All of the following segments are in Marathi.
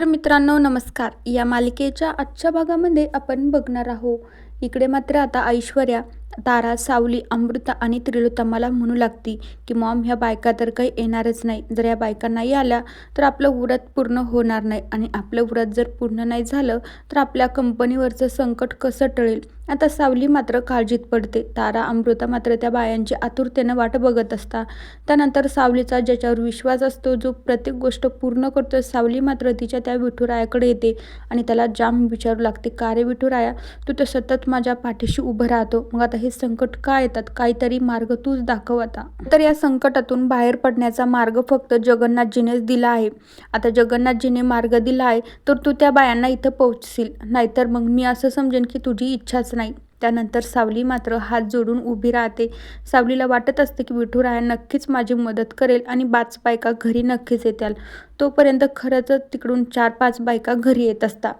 तर मित्रांनो नमस्कार. या मालिकेच्या आजच्या भागामध्ये आपण बघणार आहोत. इकडे मात्र आता ऐश्वर्या तारा सावली अमृता आणि त्रिलोत्तमाला म्हणू लागती की मॉम ह्या बायका तर काही येणारच नाही. जर या बायका नाही आल्या तर आपलं व्रत पूर्ण होणार नाही. आणि आपलं व्रत जर पूर्ण नाही झालं तर आपल्या कंपनीवरचं संकट कसं टळेल? आता सावली मात्र काळजीत पडते. तारा अमृता मात्र त्या बायांची आतुरतेनं वाट बघत असता त्यानंतर सावलीचा ज्याच्यावर विश्वास असतो जो प्रत्येक गोष्ट पूर्ण करतो सावली मात्र तिच्या त्या विठुरायाकडे येते आणि त्याला जाम विचारू लागते. का रे विठुराया? तू तर सतत माझ्या पाठीशी उभं राहतो. मग आता हे संकट का येतात? काहीतरी मार्ग तूच दाखव आता. तर या संकटातून बाहेर पडण्याचा मार्ग फक्त जगन्नाथजीनेच दिला आहे. आता जगन्नाथजीने मार्ग दिला आहे तर तू त्या बायांना इथं पोहोचशील. नाहीतर मग मी असं समजेन की तुझी इच्छाच नाही. त्यानंतर सावली मात्र हात जोडून उभी राहते. सावलीला वाटत असते की विठुराया नक्कीच माझी मदत करेल आणि पाच बायका घरी नक्कीच येत्याल. तोपर्यंत खरंच तिकडून चार पाच बायका घरी येत असतात.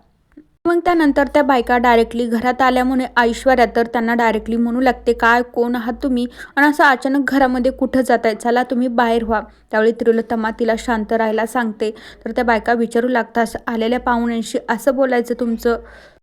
मग त्यानंतर त्या बायका डायरेक्टली घरात आल्यामुळे ऐश्वर्या तर त्यांना डायरेक्टली म्हणू लागते काय? कोण आहात तुम्ही? आणि असं अचानक घरामध्ये कुठं जात आहे चला तुम्ही बाहेर व्हा. त्यावेळी त्रिलोत्तमा तिला शांत राहायला सांगते. तर त्या बायका विचारू लागतात आलेल्या पाहुण्यांशी असं बोलायचं तुमचं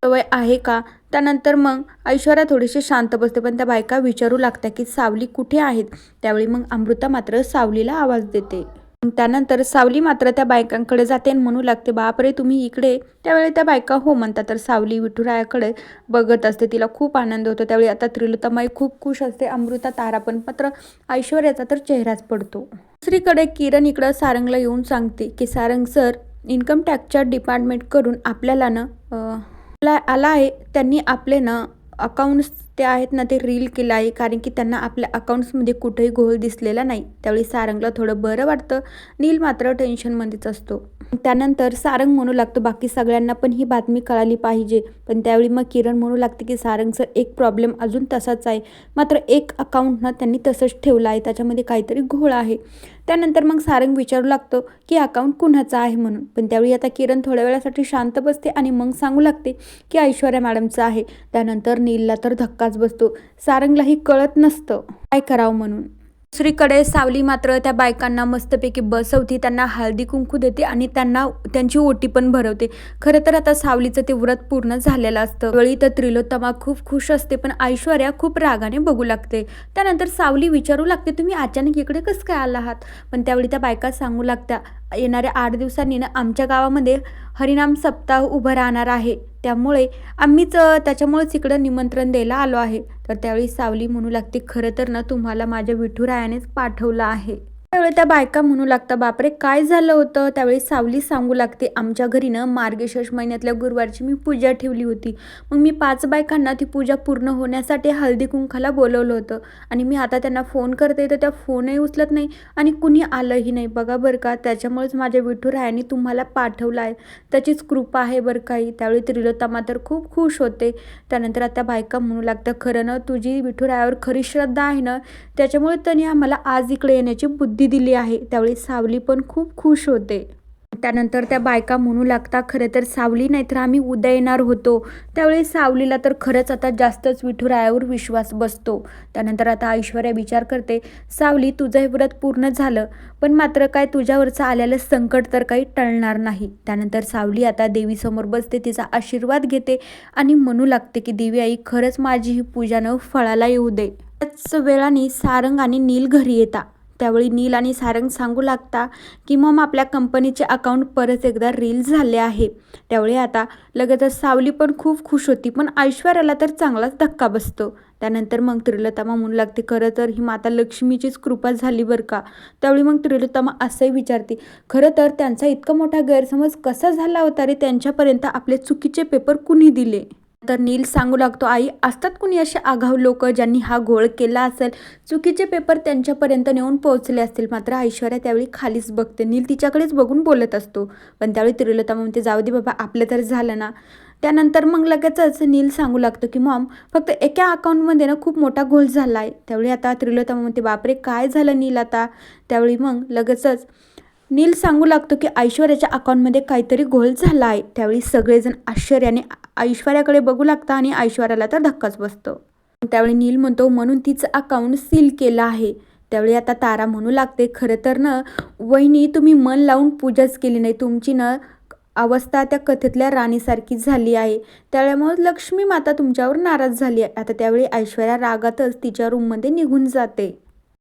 सवय आहे का? त्यानंतर मग ऐश्वर्या थोडीशी शांत बसते पण त्या बायका विचारू लागतात की सावली कुठे आहेत? त्यावेळी मग अमृता मात्र सावलीला आवाज देते. त्यानंतर सावली मात्र त्या बायकांकडे जाते आणि म्हणू लागते बापरे तुम्ही इकडे त्यावेळी त्या बायका हो म्हणतात. तर सावली विठुरायाकडे बघत असते. तिला खूप आनंद होतो. त्यावेळी आता त्रिलोतामाई खूप खुश असते. अमृता तारा पण मात्र ऐश्वर्याचा तर चेहराच पडतो. दुसरीकडे किरण इकडं सारंगला येऊन सांगते की सारंग सर इन्कम टॅक्सच्या डिपार्टमेंटकडून आपल्याला ना आला आहे. त्यांनी आपले ना अकाउंट्स ते आहेत ना ते रील केलं आहे. कारण की त्यांना आपल्या अकाउंट्समध्ये कुठेही घोळ दिसलेला नाही. त्यावेळी सारंगला थोडं बरं वाटतं. नील मात्र टेन्शनमध्येच असतो. त्यानंतर सारंग म्हणू लागतो बाकी सगळ्यांना पण ही बातमी कळाली पाहिजे. पण त्यावेळी मग किरण म्हणू लागते की सारंगचं एक प्रॉब्लेम अजून तसाच आहे. मात्र एक अकाउंट ना त्यांनी तसंच ठेवलं आहे. त्याच्यामध्ये काहीतरी घोळ आहे. त्यानंतर मग सारंग विचारू लागतो की अकाउंट कुणाचं आहे म्हणून. पण त्यावेळी आता किरण थोड्या वेळासाठी शांत बसते आणि मग सांगू लागते की ऐश्वर्या मॅडमचं आहे. त्यानंतर नीलला तर धक्काच बसतो. सारंगलाही कळत नसतं. काय करावं म्हणून? दुसरीकडे सावली मात्र त्या बायकांना मस्तपैकी बसवती त्यांना हळदी कुंकू देते आणि त्यांना त्यांची ओटी पण भरवते. खरं तर आता सावलीचं ते व्रत पूर्ण झालेलं असतं. वेळी तर त्रिलोत्तमा खूप खुश असते पण ऐश्वर्या खूप रागाने बघू लागते. त्यानंतर सावली विचारू लागते तुम्ही अचानक इकडे कसं काय आला आहात? पण त्यावेळी त्या बायका सांगू लागत्या येणाऱ्या आठ दिवसांनी ना आमच्या गावामध्ये हरिनाम सप्ताह उभं राहणार आहे. त्यामुळे आम्हीच त्याच्यामुळेच इकडं निमंत्रण द्यायला आलो आहे. तर त्यावेळी सावली म्हणू लागते खरं तर ना तुम्हाला माझ्या विठुरायानेच पाठवलं आहे. त्यावेळी त्या बायका म्हणू लागतात बापरे काय झालं होतं? त्यावेळी सावली सांगू लागते आमच्या घरी ना मार्गशीर्ष महिन्यातल्या गुरुवारची मी पूजा ठेवली होती. मग मी पाच बायकांना ती पूजा पूर्ण होण्यासाठी हळदी कुंखाला बोलवलं होतं आणि मी आता त्यांना फोन करते तर त्या फोनही उचलत नाही आणि कुणी आलंही नाही. बघा बरं का त्याच्यामुळेच माझ्या विठुरायाने तुम्हाला पाठवलं आहे. त्याचीच कृपा आहे बरं काही. त्यावेळी त्रिलोत्तमा तर खूप खुश होते. त्यानंतर आता बायका म्हणू लागतं खरं ना तुझी विठुरायावर खरी श्रद्धा आहे ना त्याच्यामुळे त्यांनी आम्हाला आज इकडे येण्याची बुद्धी दिली आहे त्यावेळी सावली पण खूप खुश होते. त्यानंतर त्या बायका म्हणू लागता खरं तर सावली नाही तर आम्ही उद्या येणार होतो. त्यावेळी सावलीला तर खरंच आता जास्तच विठुरायावर विश्वास बसतो. त्यानंतर आता ऐश्वर्या विचार करते सावली तुझं हे व्रत पूर्ण झालं पण मात्र काय तुझ्यावरचं आलेलं संकट तर काही टळणार नाही. त्यानंतर सावली आता देवीसमोर बसते तिचा आशीर्वाद घेते आणि म्हणू लागते की देवी आई खरंच माझी ही पूजा न फळाला येऊ दे. त्याच वेळाने सारंग आणि नील घरी येता त्यावेळी नील आणि सारंग सांगू लागता की मग आपल्या कंपनीचे अकाउंट परत एकदा रील झाले आहे. त्यावेळी आता लगेचच सावली पण खूप खुश होती पण ऐश्वर्याला तर चांगलाच धक्का बसतो. त्यानंतर मग त्रिलतामा म्हणू लागते खरं तर ही माता लक्ष्मीचीच कृपा झाली बरं का? त्यावेळी मग त्रिलतामा असंही विचारते खरं तर त्यांचा इतका मोठा गैरसमज कसा झाला होता रे? त्यांच्यापर्यंत आपले चुकीचे पेपर कुणी दिले? तर नील सांगू लागतो आई असतात कुणी असे आघाव लोक ज्यांनी हा घोळ केला असेल? चुकीचे पेपर त्यांच्यापर्यंत नेऊन पोहोचले असतील. मात्र ऐश्वर्या त्यावेळी खालीच बघते. नील तिच्याकडेच बघून बोलत असतो. पण त्यावेळी त्रिलता म्हणते जाऊ दे बाबा आपलं तर झालं ना. त्यानंतर मग लगेचच नील सांगू लागतो की मॉम फक्त एका अकाउंटमध्ये ना खूप मोठा घोळ झाला आहे त्यावेळी आता त्रिलोता म्हणते बापरे काय झालं नील आता? त्यावेळी मग लगेचच नील सांगू लागतो की ऐश्वर्याच्या अकाउंटमध्ये काहीतरी घोळ झाला आहे त्यावेळी सगळेजण आश्चर्याने ऐश्वर्याकडे बघू लागता आणि ऐश्वर्याला तर धक्काच बसतो. त्यावेळी नील म्हणतो म्हणून तिचं अकाउंट सील केलं आहे. त्यावेळी आता तारा म्हणू लागते खरं तर ना वहिनी तुम्ही मन लावून पूजाच केली नाही. तुमची ना अवस्था त्या कथेतल्या राणीसारखी झाली आहे. त्यामुळे लक्ष्मी माता तुमच्यावर नाराज झाली आहे. आता त्यावेळी ऐश्वर्या रागातच तिच्या रूममध्ये निघून जाते.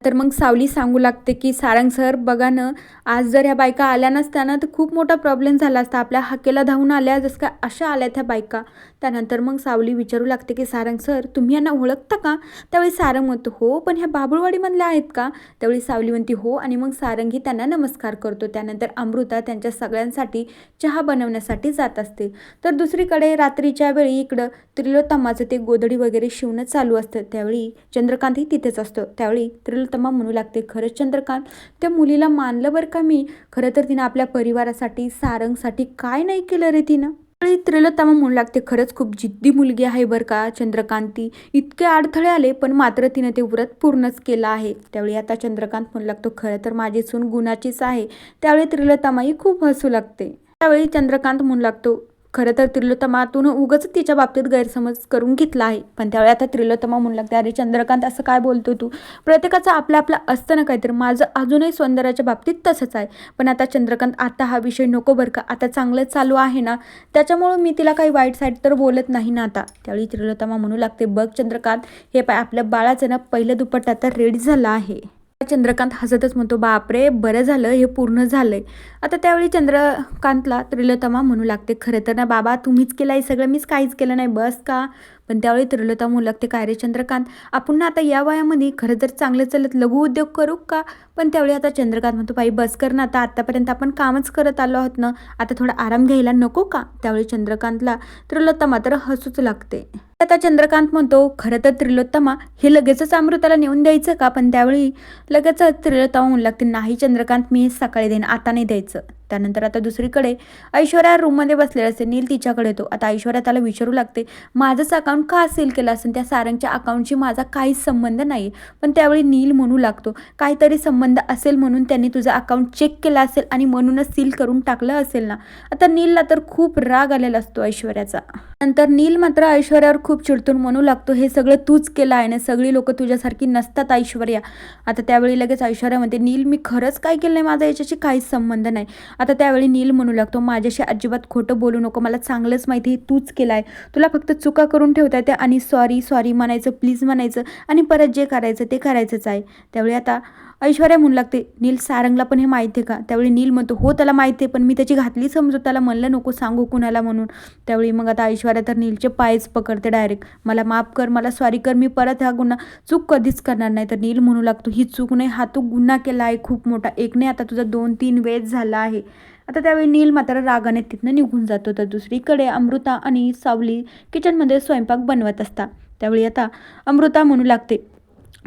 तर मग सावली सांगू लागते की सारंग सर बघा ना आज जर ह्या बायका आल्या नसत्या तर खूप मोठा प्रॉब्लेम झाला असता. आपल्या हाकेला धावून आल्या जसं का अशा आल्या त्या बायका. त्यानंतर मग सावली विचारू लागते की सारंग सर तुम्ही यांना ओळखता का? त्यावेळी सारंग म्हणतो हो पण ह्या बाबुळवाडीमधल्या आहेत का? त्यावेळी सावली म्हणते हो. आणि मग सारंगही त्यांना नमस्कार करतो. त्यानंतर अमृता त्यांच्या सगळ्यांसाठी चहा बनवण्यासाठी जात असते. तर दुसरीकडे रात्रीच्या वेळी इकडं त्रिलोत्तमाचं ते गोधडी वगैरे शिवणं चालू असतं. त्यावेळी चंद्रकांतही तिथेच असतं. त्यावेळी त्रिलो त्रिलोत्तमा म्हणू लागते खरंच चंद्रकांत? त्या मुलीला मानलं बरं का मी? खरं तर तिनं आपल्या परिवारासाठी सारंगसाठी काय नाही केलं रे तिनं? त्रिलतामा त्रिलोत्तमा म्हणू लागते खरंच खूप जिद्दी मुलगी आहे बरं का चंद्रकांती इतके अडथळे आले पण मात्र तिनं ते व्रत पूर्णच केलं आहे. त्यावेळी आता चंद्रकांत म्हणू लागतो खरं तर माझी सून गुणाचीच आहे. त्यावेळी त्रिलोत्तमाही खूप हसू लागते. त्यावेळी चंद्रकांत म्हणू लागतो खरं तर त्रिलोत्तमातून उगच तिच्या बाबतीत गैरसमज करून घेतला आहे. पण त्यावेळी आता त्रिलोत्तमा म्हणू लागते अरे चंद्रकांत असं काय बोलतो तू? प्रत्येकाचं आपलं आपलं असतं ना काहीतरी. माझं अजूनही सौंदर्याच्या बाबतीत तसंच आहे. पण आता चंद्रकांत आता हा विषय नको बरं का. आता चांगलं चालू आहे ना. त्याच्यामुळं मी तिला काही वाईट साईड तर बोलत नाही ना आता. त्यावेळी त्रिलोत्तमा म्हणू लागते बघ चंद्रकांत हे पाय आपल्या बाळाचं ना पहिलं दुपट्टा आता रेडी झालं आहे. चंद्रकांत हसतच म्हणतो बापरे बरं झालं हे पूर्ण झालंय. आता त्यावेळी चंद्रकांतला त्रिलोतमा म्हणू लागते खरं तर ना बाबा तुम्हीच केलं आहे सगळं मीच काहीच केलं नाही बस का? पण त्यावेळी त्रिलोता मुलक लागते काय रे चंद्रकांत आपण आता या वयामध्ये खरं तर चांगलं चालत लघु उद्योग करू का? पण त्यावेळी आता चंद्रकांत म्हणतो बाई बस कर ना आता. आत्तापर्यंत आपण कामच करत आलो आहोत ना. आता थोडा आराम घ्यायला नको का? त्यावेळी चंद्रकांतला त्रिलोत्ता मात्र हसूच लागते. आता चंद्रकांत म्हणतो खरं तर त्रिलोत्तमा हे लगेचच अमृताला नेऊन द्यायचं का? पण त्यावेळी लगेच त्रिलोत्तमा म्हणू लागते नाही चंद्रकांत मी हे सकाळी देईन. आता नाही द्यायचं. त्यानंतर आता दुसरीकडे ऐश्वर्या रूममध्ये बसलेला असते. नील तिच्याकडे येतो. आता ऐश्वर्या त्याला विचारू लागते माझंच अकाउंट का सील केलं असेल? त्या सारंगच्या अकाउंटशी माझा काहीच संबंध नाही पण त्यावेळी नील म्हणू लागतो काहीतरी संबंध असेल म्हणून त्यांनी तुझं अकाउंट चेक केलं असेल आणि म्हणूनच सील करून टाकलं असेल ना? आता नीलला तर खूप राग आलेला असतो ऐश्वर्याचा. नंतर नील मात्र ऐश्वर्यावर खूप चिडतून म्हणू लागतो हे सगळं तूच केलं आहे ना? सगळी लोक तुझ्यासारखी नसतात ऐश्वर्या. आता त्यावेळी लगेच ऐश्वर्यामध्ये नील मी खरंच काय केलं नाही? माझा याच्याशी काहीच संबंध नाही. आता त्यावेळी नील म्हणू लागतो माझ्याशी अजिबात खोटं बोलू नको मला चांगलंच माहिती आहे तूच केलं आहे तुला फक्त चुका करून ठेवता येते आणि सॉरी सॉरी म्हणायचं प्लीज म्हणायचं आणि परत जे करायचं ते करायचंच आहे. त्यावेळी आता ऐश्वर्या म्हणू लागते नील सारंगला पण हे माहिती आहे का? त्यावेळी नील म्हणतो हो त्याला माहिती आहे पण मी त्याची घातली समजू त्याला म्हणलं नको सांगू कुणाला म्हणून. त्यावेळी मग आता ऐश्वर्या तर नीलचे पायच पकडते डायरेक्ट. मला माफ कर मला सॉरी कर मी परत हा गुन्हा चूक कधीच करणार नाही. तर नील म्हणू लागतो ही चूक नाही हा तू गुन्हा केला आहे खूप मोठा. एक नाही आता तुझा दोन तीन वेळेस झाला आहे. आता त्यावेळी नील मात्र रागाने तिथनं निघून जातो. तर दुसरीकडे अमृता आणि सावली किचनमध्ये स्वयंपाक बनवत असतात. त्यावेळी आता अमृता म्हणू लागते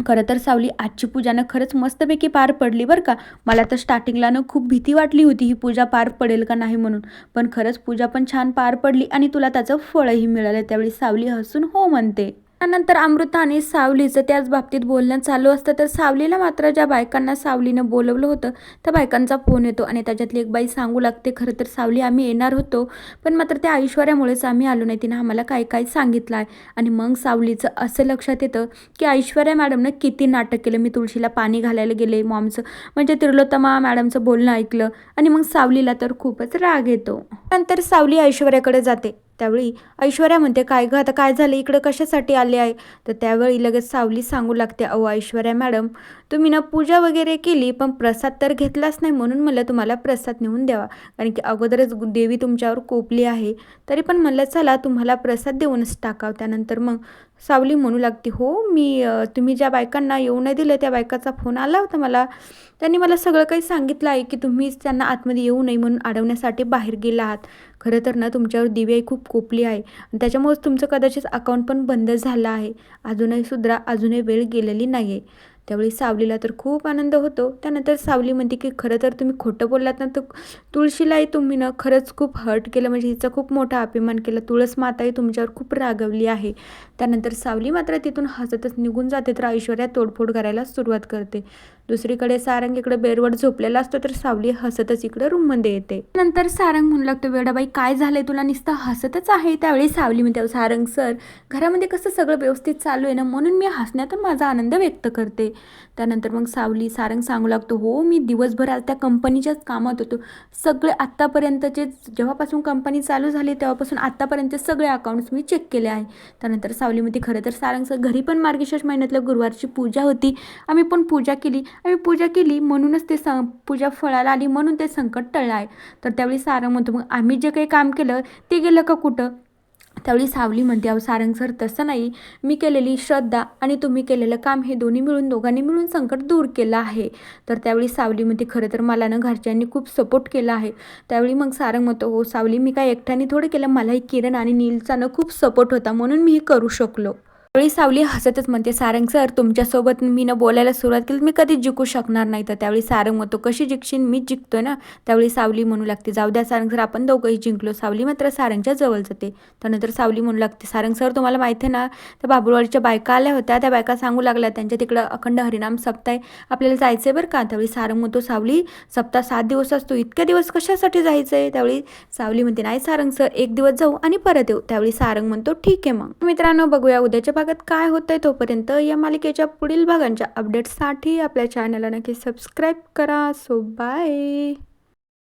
खरं तर सावली आजची पूजानं खरंच मस्तपैकी पार पडली बरं का. मला तर स्टार्टिंगला ना खूप भीती वाटली होती ही पूजा पार पडेल का नाही म्हणून. पण खरंच पूजा पण छान पार पडली आणि तुला त्याचं फळही मिळालं. त्यावेळी सावली हसून हो म्हणते. त्यानंतर अमृता आणि सावलीचं त्याच बाबतीत बोलणं चालू असतं. तर सावलीला मात्र ज्या बायकांना सावलीनं बोलवलं होतं त्या बायकांचा फोन येतो आणि त्याच्यातली एक बाई सांगू लागते खरं तर सावली आम्ही येणार होतो पण मात्र त्या ऐश्वर्यामुळेच आम्ही आलो नाही. तिनं आम्हाला काय काय सांगितलं आहे? आणि मग सावलीचं असं लक्षात येतं की ऐश्वर्या मॅडमनं किती नाटक केलं. मी तुळशीला पाणी घालायला गेले मॉमचं म्हणजे त्रिलोत्तमा मॅडमचं बोलणं ऐकलं आणि मग सावलीला तर खूपच राग येतो. नंतर सावली ऐश्वर्याकडे जाते. त्यावेळी ऐश्वर्या म्हणते काय गं आता काय झालं? इकडं कशासाठी आले आहे? तर त्यावेळी लगेच सावली सांगू लागते अहो ऐश्वर्या मॅडम तुम्ही ना पूजा वगैरे केली पण प्रसाद तर घेतलाच नाही म्हणून म्हणलं तुम्हाला प्रसाद नेऊन द्यावा. कारण की अगोदरच देवी तुमच्यावर कोपली आहे. तरी पण म्हणलं चला तुम्हाला प्रसाद देऊनच टाकावं. त्यानंतर मग सावली म्हणू लागते हो मी तुम्ही ज्या बायकांना येऊ नाही दिलं त्या बायकाचा फोन आला होता मला. त्यांनी मला सगळं काही सांगितलं आहे की तुम्हीच त्यांना आतमध्ये येऊ नये म्हणून अडवण्यासाठी बाहेर गेला आहात. खरं तर ना तुमच्यावर दिव्याई खूप कोपली आहे. त्याच्यामुळेच तुमचं कदाचित अकाउंट पण बंद झालं आहे. अजूनही सुद्धा अजूनही वेळ गेलेली नाही आहे त्यावेळी सावलीला तर खूप आनंद होतो. त्यानंतर सावली म्हणते की खरं तर तुम्ही खोटं बोललात ना तर तुळशीलाही तुम्ही ना खरंच खूप हर्ट केलं. म्हणजे हिचा खूप मोठा अभिमान केला. तुळस माताही तुमच्यावर खूप रागवली आहे. त्यानंतर सावली मात्र तिथून हसतच निघून जाते तर ऐश्वर्या तोडफोड करायला सुरुवात करते. दुसरीकडे सारंग इकडे बेरवड झोपलेला असतो तर सावली हसतच इकडे रूममध्ये येते. नंतर सारंग म्हणू लागतो वेडाबाई काय झालंय? तुला नुसतं हसतच आहे. त्यावेळी सावली म्हणते सारंग सर घरामध्ये कसं सगळं व्यवस्थित चालू आहे ना म्हणून मी हसण्यातून माझा आनंद व्यक्त करते. त्यानंतर मग सावली सारंग सांगू लागतो हो मी दिवसभर आज त्या कंपनीच्याच कामात होतो. सगळे आत्तापर्यंतचे जेव्हापासून कंपनी चालू झाली तेव्हापासून आत्तापर्यंतचे सगळे अकाउंट्स मी चेक केले आहे. त्यानंतर सावलीमध्ये खरं तर सारंगचं घरी पण मार्गशीर्ष महिन्यातल्या गुरुवारची पूजा होती. आम्ही पण पूजा केली. आम्ही पूजा केली म्हणूनच ते स पूजा फळाला आली म्हणून ते संकट टळलं आहे. तर त्यावेळी सारंग म्हणतो मग आम्ही जे काही काम केलं ते गेलं का कुठं? त्यावेळी सावली म्हणते अहो सारंग सर तसं नाही. मी केलेली श्रद्धा आणि तुम्ही केलेलं काम हे दोन्ही मिळून दोघांनी मिळून संकट दूर केलं आहे. तर त्यावेळी सावली म्हणते खरं तर मला ना घरच्यांनी खूप सपोर्ट केला आहे. त्यावेळी मग सारंग म्हणतो हो सावली मी काय एकट्याने थोडं केलं? मलाही किरण आणि नीलचा ना खूप सपोर्ट होता म्हणून मी हे करू शकलो. त्यावेळी सावली हसतच म्हणते सारंग सर तुमच्यासोबत मी न बोलायला सुरुवात केली मी कधीच जिंकू शकणार नाही. तर त्यावेळी सारंग म्हणतो कशी जिंकशीन मीच जिंकतोय ना. त्यावेळी सावली म्हणू लागते जाऊ द्या सारंग सर आपण दोघंही जिंकलो सावली मात्र सारंगच्या जवळ जाते. त्यानंतर सावली म्हणू लागते सारंग सर तुम्हाला माहिती आहे ना त्या बाबुळवाडीच्या बायका आल्या होत्या त्या बायका सांगू लागल्या त्यांच्या तिकडं अखंड हरिनाम सप्ताह आपल्याला जायचं आहे बरं का? त्यावेळी सारंग म्हणतो सावली सप्ताह सात दिवस असतो इतक्या दिवस कशासाठी जायचं आहे त्यावेळी सावली म्हणते नाही सारंग सर एक दिवस जाऊ आणि परत येऊ. त्यावेळी सारंग म्हणतो ठीक आहे मग. मित्रांनो बघूया उद्याच्या भागात काय होतंय तोपर्यंत या मालिकेच्या पुढील भागांच्या अपडेट्ससाठी आपल्या चॅनलला नक्की सबस्क्राईब करा. So bye